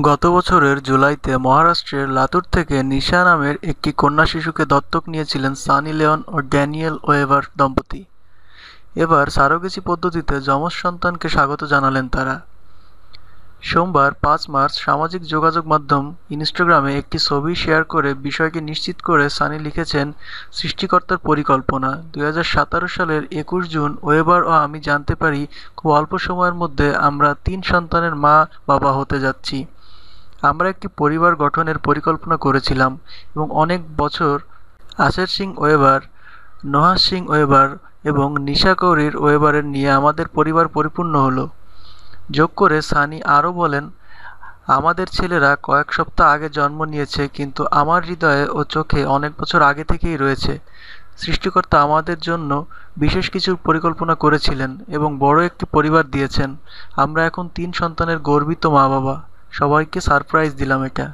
গত বছরের জুলাইতে মহারাষ্ট্রের লাতুর থেকে নিশা নামের একটি কন্যা শিশুকে দত্তক নিয়েছিলেন সানি লিওন ও ড্যানিয়েল ওয়েবার দম্পতি। এবার সারোগেসি পদ্ধতিতে যমজ সন্তানকে স্বাগত জানালেন তারা। সোমবার পাঁচ মার্চ সামাজিক যোগাযোগ মাধ্যম ইনস্টাগ্রামে একটি ছবি শেয়ার করে বিষয়টি নিশ্চিত করে সানি লিখেছেন, সৃষ্টিকর্তার পরিকল্পনা। দুই সালের একুশ জুন ওয়েবার ও আমি জানতে পারি, খুব অল্প সময়ের মধ্যে আমরা তিন সন্তানের মা বাবা হতে যাচ্ছি। আমরা একটি পরিবার গঠনের পরিকল্পনা করেছিলাম এবং অনেক বছর আশের সিং ওয়েবার, নোহা সিং ওয়েবার এবং নিশা কৌরির ওয়েবারের নিয়ে আমাদের পরিবার পরিপূর্ণ হলো। যোগ করে সানি আরও বলেন, আমাদের ছেলেরা কয়েক সপ্তাহ আগে জন্ম নিয়েছে, কিন্তু আমার হৃদয়ে ও চোখে অনেক বছর আগে থেকেই রয়েছে। সৃষ্টিকর্তা আমাদের জন্য বিশেষ কিছু পরিকল্পনা করেছিলেন এবং বড় একটি পরিবার দিয়েছেন। আমরা এখন তিন সন্তানের গর্বিত মা বাবা সবাইকে সারপ্রাইজ দিলাম এটা